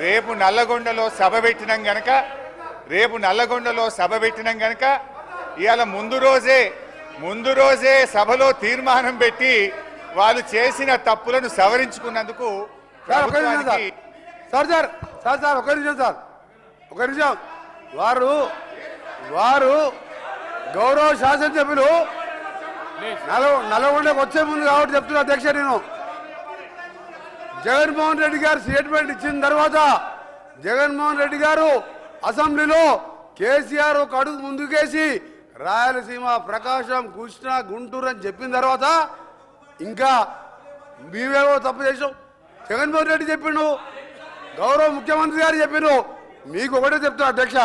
రేపు నల్లగొండలో సభ పెట్టినాం గనక రేపు నల్లగొండలో సభ పెట్టినాం గనక ఇవాళ ముందు రోజే ముందు రోజే సభలో తీర్మానం పెట్టి వాళ్ళు చేసిన తప్పులను సవరించుకున్నందుకు సార్ ఒక నిమిషం sir. Sir sir sir sir ఒక నిమిషం సార్. ఒక నిమిషం. వారు వారు గౌరవ శాసనసభ్యులు నల్గొండకు వచ్చే ముందు కాబట్టి చెప్తున్నా అధ్యక్ష నేను. జగన్మోహన్ రెడ్డి గారు స్టేట్మెంట్ ఇచ్చిన తర్వాత జగన్మోహన్ రెడ్డి గారు అసెంబ్లీలో కేసీఆర్ ఒక అడుగు ముందుకేసి రాయలసీమ ప్రకాశం కృష్ణ గుంటూరు అని చెప్పిన తర్వాత ఇంకా మీవేవో తప్పు చేసాం జగన్మోహన్ రెడ్డి చెప్పిండు గౌరవ ముఖ్యమంత్రి గారు చెప్పిండు. మీకు ఒకటే చెప్తా అధ్యక్ష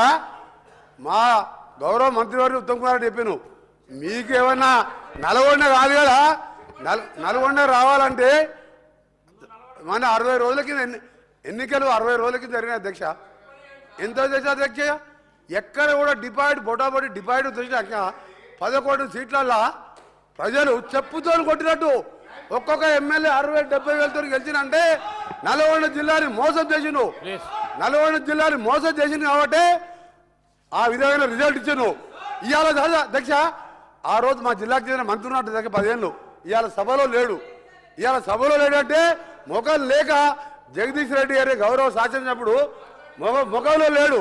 మా గౌరవ మంత్రివారి ఉత్తమ్ కుమార్ రెడ్డి చెప్పాను మీకు ఏమన్నా నల్గొండ కాదు కదా నల్ నల్గొండ రావాలంటే మన అరవై రోజుల కింద ఎన్ని ఎన్నికలు అరవై రోజుల కింద జరిగిన అధ్యక్ష? ఎంత చేసే అధ్యక్ష? ఎక్కడ కూడా డిపాయిడ్ బొటాబొటి డిపాయిడ్ తెచ్చినాక పదకొండు సీట్లల్లా ప్రజలు చెప్పుతో కొట్టినట్టు ఒక్కొక్క ఎమ్మెల్యే అరవై డెబ్బై వేలతో గెలిచినంటే నల్గొండ జిల్లాని మోసం చేసిండు. నల్గొండ జిల్లాని మోసం చేసింది కాబట్టి ఆ విధమైన రిజల్ట్ ఇచ్చాను ఇవాళ అధ్యక్ష ఆ రోజు మా జిల్లాకు చెందిన మంత్రి ఉన్నట్టు దగ్గర పదిహేను ఇవాళ సభలో లేడు. ఇవాళ సభలో లేడంటే ముఖం లేక జగదీష్ రెడ్డి గారి గౌరవ ముఖ ముఖంలో లేడు.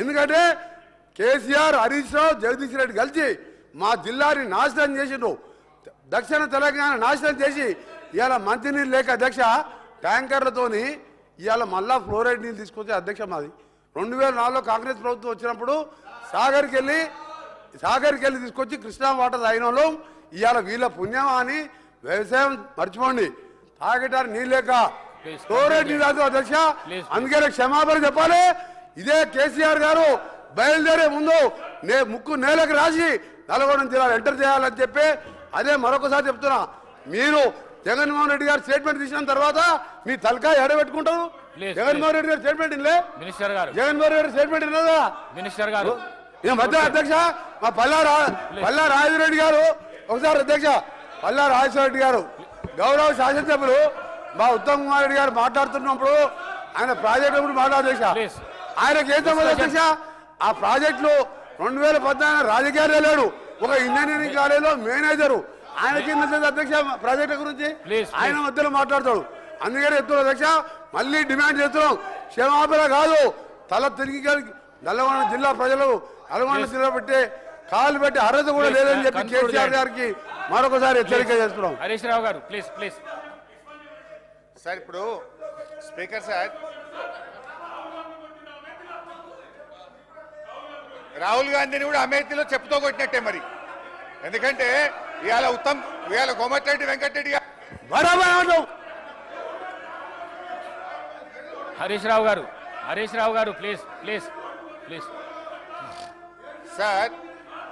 ఎందుకంటే కేసీఆర్ హరీష్ రావు జగదీష్ రెడ్డి కలిసి మా జిల్లాని నాశనం చేసిండు దక్షిణ తెలంగాణ నాశనం చేసి ఇవాళ మంచినీళ్ళు లేక అధ్యక్ష ట్యాంకర్లతోని ఇవాళ మళ్ళా ఫ్లోరైడ్ నీళ్ళు తీసుకొచ్చే అధ్యక్ష మాది. రెండు వేల నాలుగులో కాంగ్రెస్ ప్రభుత్వం వచ్చినప్పుడు సాగర్కి వెళ్ళి సాగర్కి వెళ్ళి తీసుకొచ్చి కృష్ణా వాటర్ తాగిన వాళ్ళు ఇవాళ వీళ్ళ పుణ్యమా అని వ్యవసాయం మర్చిపోండి. తాగటానికి నీళ్ళు లేక Please, ఫ్లోరైడ్ నీళ్ళు అధ్యక్ష. అందుకనే క్షమాపణ చెప్పాలి. ఇదే కేసీఆర్ గారు బయలుదేరే ముందు నే ముక్కు నేలకు రాసి నల్గొండ జిల్లాలో ఎంటర్ చేయాలని చెప్పి అదే మరొకసారి చెప్తున్నా. మీరు జగన్మోహన్ రెడ్డి గారు స్టేట్మెంట్ తీసిన తర్వాత మీ తలకాయ ఎడబెట్టుకుంటారు. Jaganmohan Reddy garu statement minister garu. Jaganmohan Reddy statement ఇన్నదా? Minister garu. ఈ మధ్య అధ్యక్ష మా పల్లా పల్లా రాజరెడ్డి గారు. ఒకసారి అధ్యక్ష పల్లా రాజేశ్వర రెడ్డి గారు. గౌరవ శాసనసభ్యులు మా ఉత్తమ్ కుమార్ రెడ్డి గారు మాట్లాడుతున్నప్పుడు ఆయన ప్రాజెక్టు గురించి మాట్లాడేశ. ఆయనకి ఏం సంబంధం అధ్యక్ష ఆ ప్రాజెక్టులో రెండు వేల పద్నాలుగు రాజకీయాలే లేడు ఒక ఇంజనీరింగ్ కాలేజీలో మేనేజరు. ఆయనకి అధ్యక్ష ప్రాజెక్టు గురించి ఆయన మధ్యలో మాట్లాడతాడు. అందుకని చెప్తున్నాం అధ్యక్ష మళ్ళీ డిమాండ్ చేస్తున్నాం. క్షమాపణ కాదు. తల తిరిగి కలిగి నల్లగొండ జిల్లా ప్రజలు నల్గొండ జిల్లా పెట్టే కాలు పెట్టి అర్హత కూడా లేదని చెప్పి కేసీఆర్. గారికి మరొకసారి హెచ్చరిక చేస్తున్నాం. Harish Rao garu please please. Sir ఇప్పుడు స్పీకర్ సార్. రాహుల్ గాంధీని కూడా అమేథీలో చెప్పుతో కొట్టినట్టే మరి. ఎందుకంటే ఇవాళ ఉత్తమ్ ఇవాళ Komatireddy Venkatareddy. Harish Rao garu Harish Rao garu please please please. Sir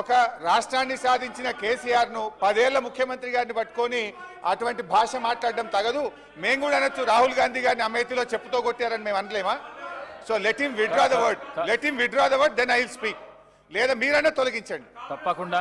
ఒక రాష్ట్రాన్ని సాధించిన కేసీఆర్ను పదేళ్ళ ముఖ్యమంత్రి గారిని పట్టుకొని అటువంటి భాష మాట్లాడడం తగదు. మేము కూడా అనొచ్చు రాహుల్ గాంధీ గారిని అమేథీలో చెప్పుతో కొట్టారని మేము అనలేమా? So let him withdraw the word let him withdraw the word then I will speak లేదా మీరైనా తొలగించండి. తప్పకుండా.